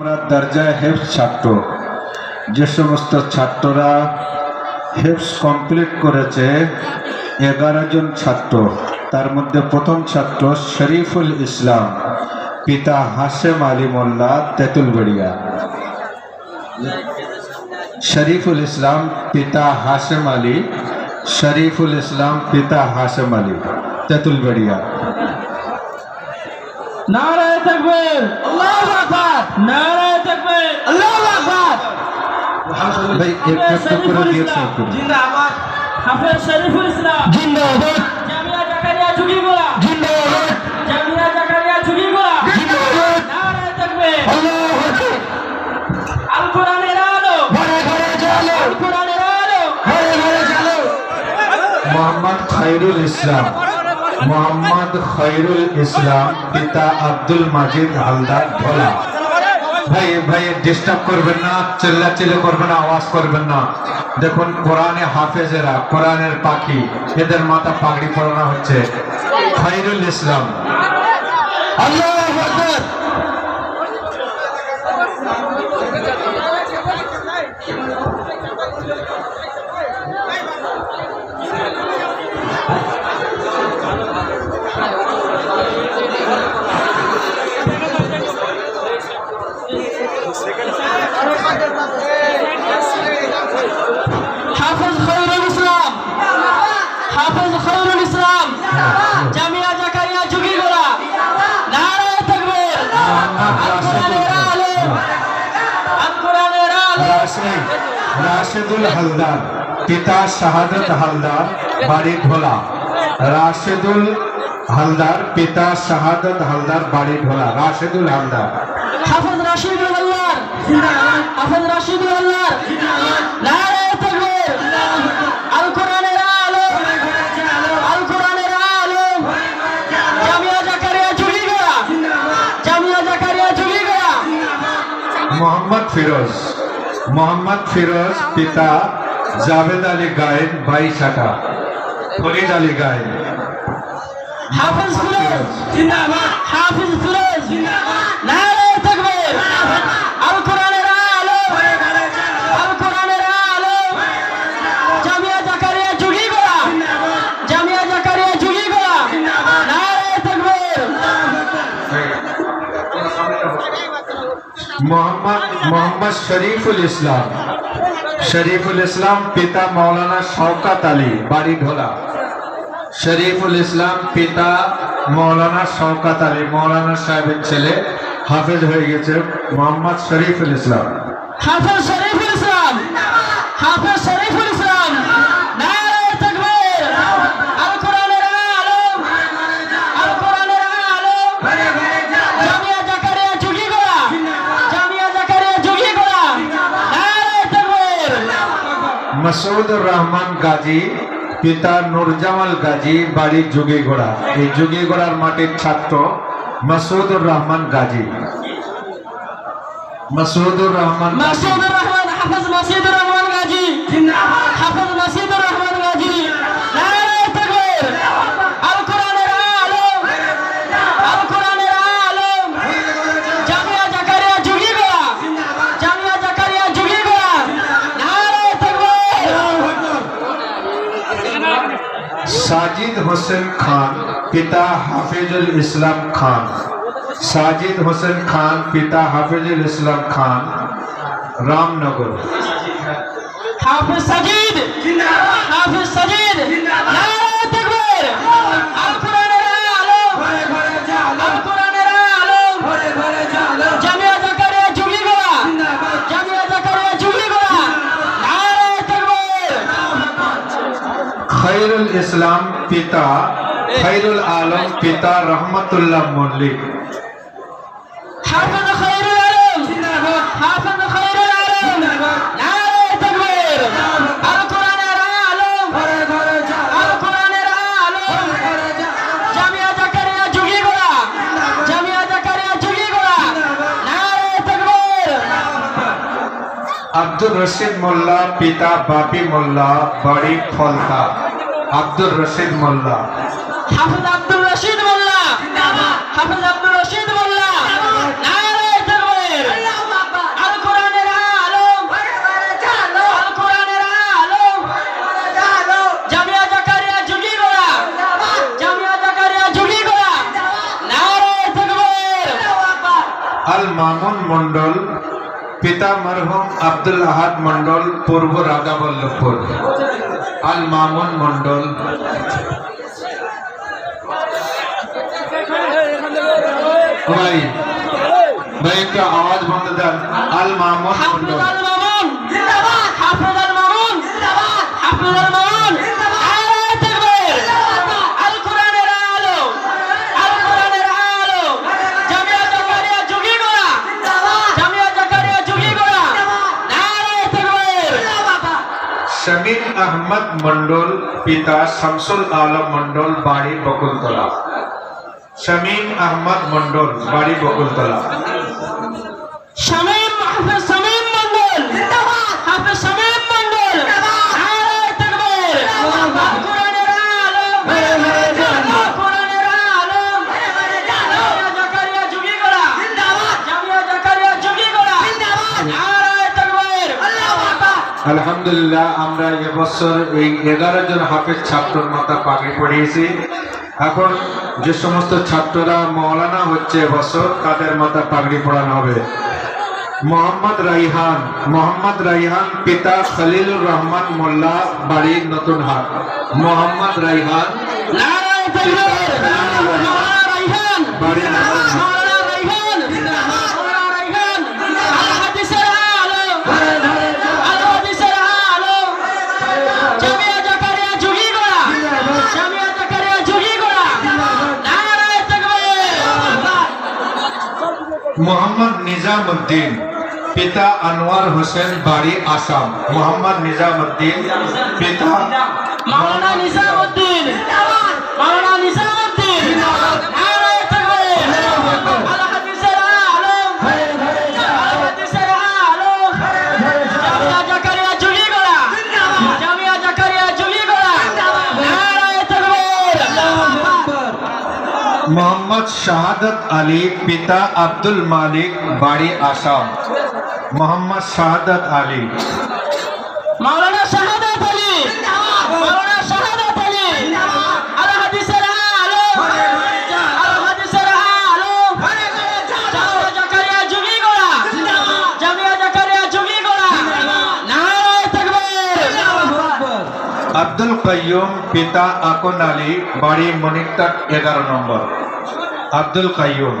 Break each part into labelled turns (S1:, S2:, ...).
S1: আমরা দরজায় হেফস ছাত্র। যে সমস্ত ছাত্ররা হেফস কমপ্লিট করেছে, এগারো জন ছাত্র, তার মধ্যে প্রথম ছাত্র শরীফুল ইসলাম, পিতা হাসেম আলী মোল্লা তেঁতুলগড়িয়া শরীফুল ইসলাম, পিতা হাসেম আলী, শরীফুল ইসলাম, পিতা হাসেম আলী তেঁতুলগড়িয়া
S2: নারায় তাকবীর আল্লাহু আকবার। নারায়
S1: একটু।
S2: জিন্দাবাদ। হাফেজ শরীফুল ইসলাম।
S3: জিন্দাবাদ।
S2: জামিয়া জাকারিয়া ঝুগিগোলা
S3: জিন্দাবাদ।
S2: জামিয়া জাকারিয়া ঝুগিগোলা
S3: জিন্দাবাদ।
S2: নারায় তাকবীর
S3: আল্লাহু আকবার।
S2: আল কোরআনের আলো।
S3: ঘরে ঘরে চলো
S2: আল কোরআনের আলো।
S3: ঘরে ঘরে চলো
S1: মোহাম্মদ খায়রুল ইসলাম। মোহাম্মদ খৈরুল ইসলাম পিতা আব্দুল মাজিদ হালদার ভোলা। ভাই ভাই ডিস্টার্ব করবেন না, চিল্লাচিল্লি করবেন না, আওয়াজ করবেন না। দেখুন, কোরআনে হাফেজেরা, কোরআনের পাখি, এদের মাথা পাগড়ি পরানো হচ্ছে। খৈরুল ইসলাম।
S3: আকবার!
S2: হাফেজ
S1: রাশেদুল হালদার, পিতা শাহাদত হালদার, বাড়ি ঢোলা রাশেদুল হালদার, পিতা শাহাদত হালদার, বাড়ি ঢোলা রাশেদুল হালদার।
S2: হাফেজ রাশিদুল হালদার। হাফেজ রাশিদুল আল্লাহ
S1: ফিরোজ। মোহাম্মদ ফিরোজ পিতা জাভেদ আলী গায়েন বাইশাটা ফরিদ আলী গায়েন।
S2: হাফিজ ফিরোজ। জিন্দাবাদ। হাফিজ
S1: মোহাম্মদ মোহাম্মদ শরীফুল ইসলাম। শরীফুল ইসলাম পিতা মৌলানা শওকাত আলী, বাড়ি ঢোলা। শরীফুল ইসলাম পিতা মৌলানা শওকাত আলী, মৌলানা সাহেবের ছেলে হাফেজ হয়ে গেছে মোহাম্মদ শরীফুল ইসলাম।
S2: হাফিজ
S1: মাসুদুর রহমান গাজী পিতা নুরজামাল গাজী বাড়ি যুগিগোড়া। এই যুগিগোড়ার মাটির ছাত্র মাসুদুর রহমান গাজী। মাসুদুর রহমান
S2: মাসুদুর রহমান হাফেজ মাসুদুর রহমান গাজী। জিন্দাবাদ।
S1: সাজিদ হোসেন খান পিতা হাফিজুল ইসলাম খান। সাজিদ হোসেন খান পিতা হাফিজুল ইসলাম খান রামনগর।
S2: হাফিজ সাজিদ! হাফিজ সাজিদ! জামিয়া জাকারিয়া ঝুগি গোলা নারে তাকবীর।
S1: আব্দুর রশিদ মোল্লা পিতা বাপি মোল্লা বাড়ি ফলতা। আব্দুর রশিদ মোল্লা।
S2: হাফিজ আব্দুর রশিদ মোল্লা। হাফিজ আব্দুর রশিদ মোল্লা।
S1: মামুন মন্ডল পিতা মরহম আব্দুল আহাদ মন্ডল পূর্ব রাধাবল্লভপুর আল মামুন মন্ডল ভাই ভাই একটু আওয়াজ বন্ধ দেন আল মামুন
S2: হাফিজ
S1: মন্ডল আহমদ মন্ডল পিতা শামসুল আলম মন্ডল বাড়ি বকুলতলা। শামীম আহমদ মন্ডল বাড়ি বকুলতলা। আলহামদুলিল্লাহ আমরা এবছর এই এগারো জন হাফেজ ছাত্রর মাথা পাগড়ি পড়িয়েছি। এখন যে সমস্ত ছাত্ররা মৌলানা হচ্ছে এবছর তাদের মাথা পাগড়ি পড়ানো হবে। মোহাম্মদ রাইহান মোহাম্মদ রাইহান পিতা খলিলুর রহমান মোল্লা বাড়ি নতুন হাট। মোহাম্মদ রাইহান বাড়ি নতুন হাট। মোহাম্মদ নিজামুদ্দিন পিতা আনোয়ার হোসেন বাড়ি আসাম। মোহাম্মদ নিজামুদ্দিন পিতা
S2: মাওলানা নিজামউদ্দিন মাওলানা নারায়ে
S1: মোহাম্মদ শাহাদত আলী পিতা আব্দুল মালিক বাড়ি আসাম। মোহাম্মদ শাহাদত আলী।
S2: মাওলানা শাহাদাত আলী। মাওলানা শাহাদাত আলী। আল হাদিসের আলো। আল হাদিসের আলো। জামিয়া জাকারিয়া যুগী গোড়া। জামিয়া জাকারিয়া যুগী গোড়া। নারায়ে তাকবীর।
S1: আব্দুল কাইয়ুম পিতা আকন আলী বাড়ি মনিকটাক এগারো নম্বর। আব্দুল কাইয়ুম।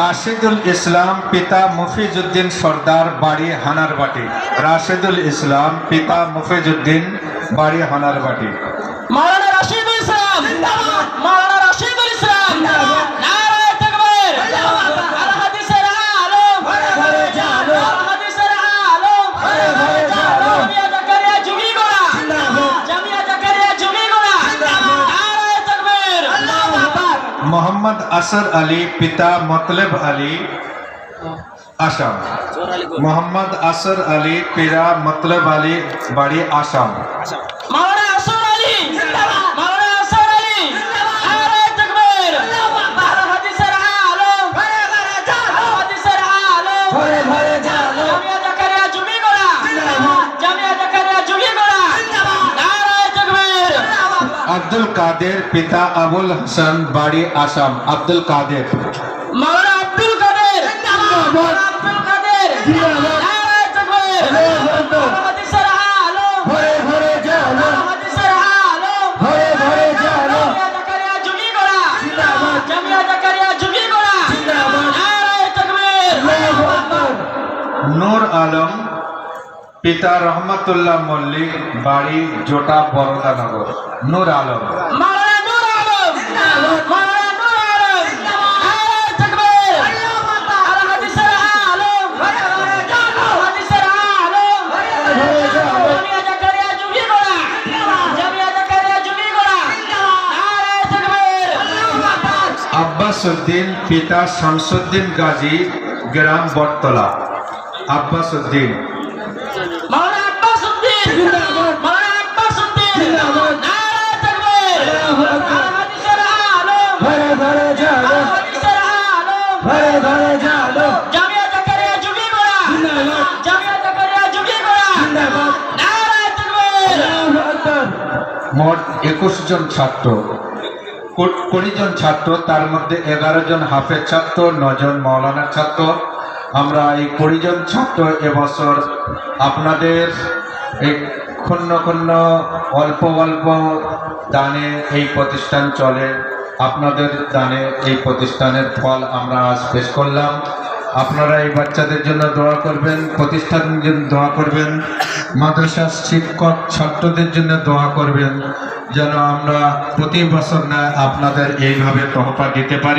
S1: রাশেদুল ইসলাম পিতা মুফিজউদ্দিন সর্দার বাড়ি হানারবাটি। রাশেদুল ইসলাম পিতা মুফিজউদ্দিন বাড়ি হানারবাটি।
S2: মাওলানা রাশিদুল ইসলাম। মাওলানা রাশিদুল ইসলাম। নারায়ে তাকবীর। আল হাদিসের আলো আল হাদিসের আলো জামিয়া জাকারিয়া যুগী গোড়া। জামিয়া জাকারিয়া যুগী গোড়া। নারায়ে তাকবীর। আল্লাহু আকবার
S1: মোহাম্মদ আসর আলী পিতা মতলেব আলী আসাম। মোহাম্মদ আসর আলী পিতা মতলেব আলী বাড়ি আসাম।
S2: মাওলানা
S1: আব্দুল কাদের পিতা আবুল হাসান বাড়ি আসাম। আব্দুল কাদের।
S2: মাওলানা আব্দুল কাদের। আব্দুল কাদের।
S1: নূর আলম পিতা রহমতুল্লাহ মল্লিক বাড়ি জোটা বরদানগর নূর আলম।
S2: মাওলানা নূর আলম! মাওলানা নূর আলম! নারায়ে
S3: ঘরে ঘরে জালো
S2: জামিয়া জাকারিয়া যুগী গোড়া।
S3: জিন্দাবাদ।
S2: জামিয়া জাকারিয়া যুগী গোড়া।
S3: জিন্দাবাদ।
S2: নারায়ে তাকবীর
S3: আল্লাহু আকবার।
S1: মোট একুশ জন ছাত্র। কুড়ি জন ছাত্র তার মধ্যে এগারো জন হাফেজ ছাত্র নজন মৌলানার ছাত্র। আমরা এই কুড়ি জন ছাত্র এবছর আপনাদের এই ক্ষুণ্ণ ক্ষুণ্ণ অল্প অল্প দানে এই প্রতিষ্ঠান চলে। আপনাদের দানে এই প্রতিষ্ঠানের ফল আমরা আজ পেশ করলাম। আপনারা এই বাচ্চাদের জন্য দোয়া করবেন, প্রতিষ্ঠানের জন্য দোয়া করবেন, মাদ্রাসার শিক্ষক ছাত্রদের জন্য দোয়া করবেন, যেন আমরা প্রতি বছর না আপনাদের এইভাবে তহফা দিতে পারি।